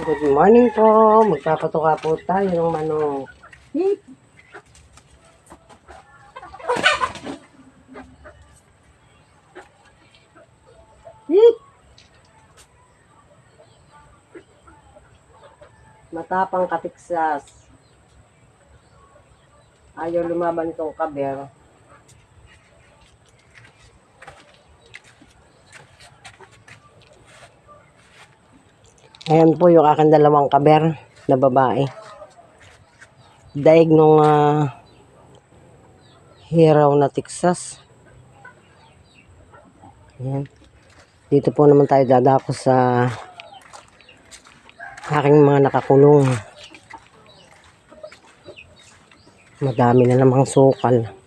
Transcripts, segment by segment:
Good morning po. Magpapatuka po tayo ng manok. Matapang katiksas. Ayaw lumaban itong kaber. Ayan po yung aking dalawang kaber na babae. Daig nung ah, hiraw na Texas. Ayan. Dito po naman tayo dadako sa aking mga nakakulong. Madami na namang sukal.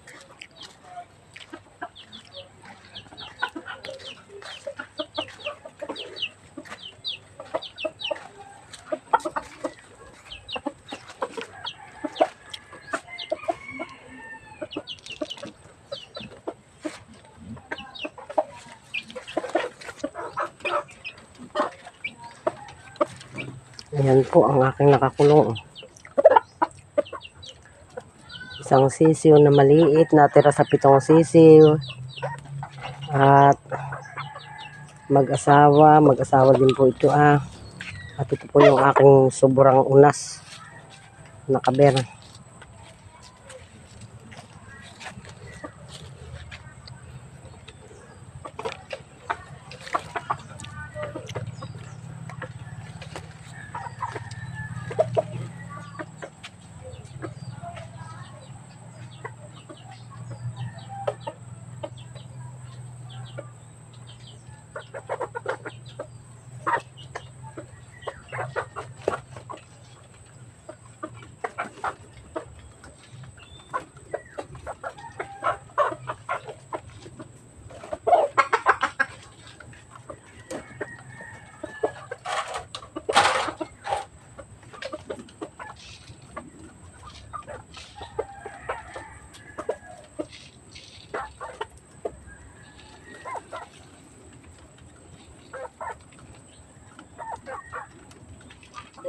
Ayan po ang aking nakakulong. Isang sisiw na maliit, natira sa pitong sisiw. At mag-asawa, mag-asawa din po ito ah. At ito po yung aking sobrang unas na kaber.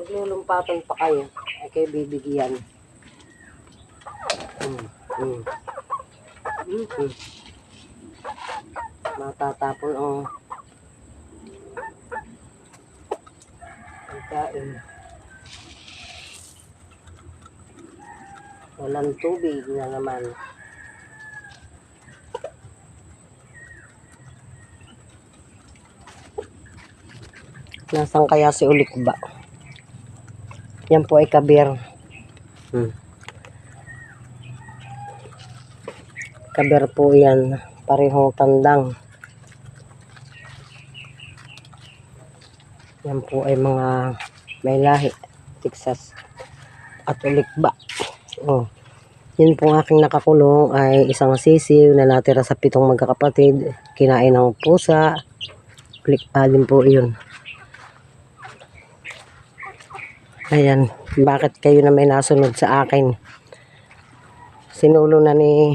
Naglulumpatan pa kayo. Ay kayo bibigyan. Mm, mm. Mm, mm. Matatapon ang pagkain. Walang tubig na naman. Nasaan kaya si Ulik ba? Yan po ay kabir. Hmm. Kabir po yan. Parehong tandang. Yan po ay mga may lahi. Texas. At ulikba. Oh. Yun po ang aking nakakulong ay isang sisiw na natira sa pitong magkakapatid. Kinain ng pusa. Ulikba din po yun. Ayan, bakit kayo na may nasunod sa akin? Sinulo na ni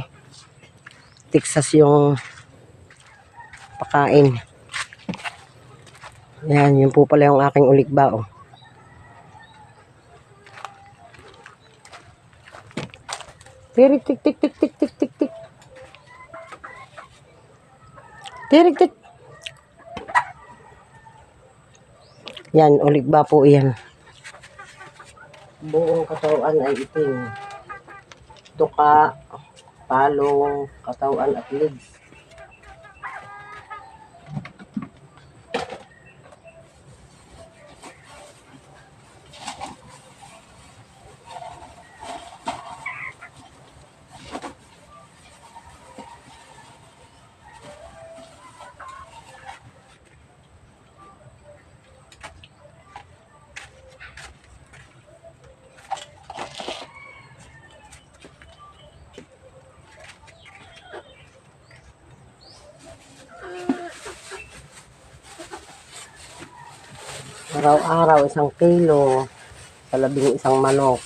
Texas yung pakain. Ayan, yun po pala yung aking ulikba, oh. Tirik, tik, tik, tik, tik, tik, tik, tik. Tirik, tik. Yan, ulikba po yan buong katawan ay itim. Tuka, palong, katawan at legs. Araw-araw isang kilo sa labing isang manok.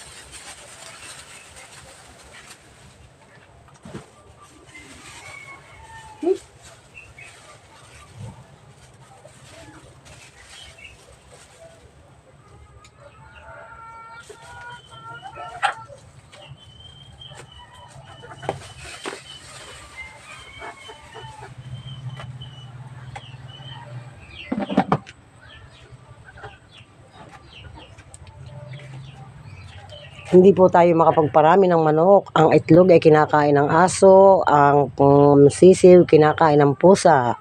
Hindi po tayo makapagparami ng manok. Ang itlog ay kinakain ng aso, ang um, sisiw kinakain ng pusa.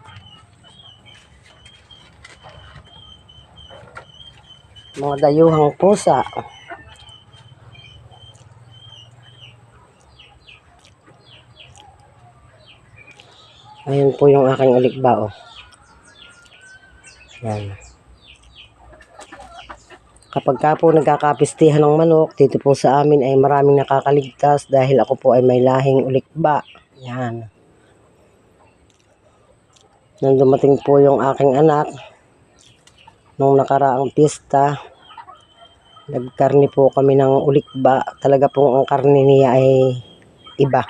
Mga dayuhang pusa. Ayan po yung aking ulikba, oh. Kapag ka po nagkakapistihan ng manok, dito po sa amin ay maraming nakakaligtas dahil ako po ay may lahing ulikba. Yan. Nang dumating po yung aking anak, nung nakaraang pista, nagkarni po kami ng ulikba. Talaga po ang karne niya ay iba.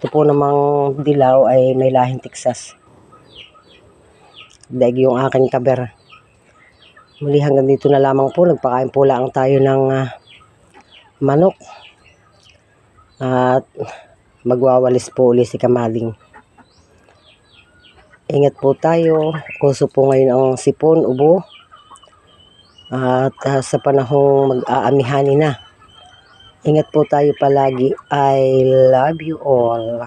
Ito po namang dilaw ay may lahing Texas. Daig yung aking kaber. Muli hanggang dito na lamang po. Nagpakain po lang tayo ng ah, manok. At magwawalis po uli si Kamaling. Ingat po tayo. Kuso po ngayon ang sipon, ubo. At ah, sa panahong mag-aamihani na. Ingat po tayo palagi. I love you all.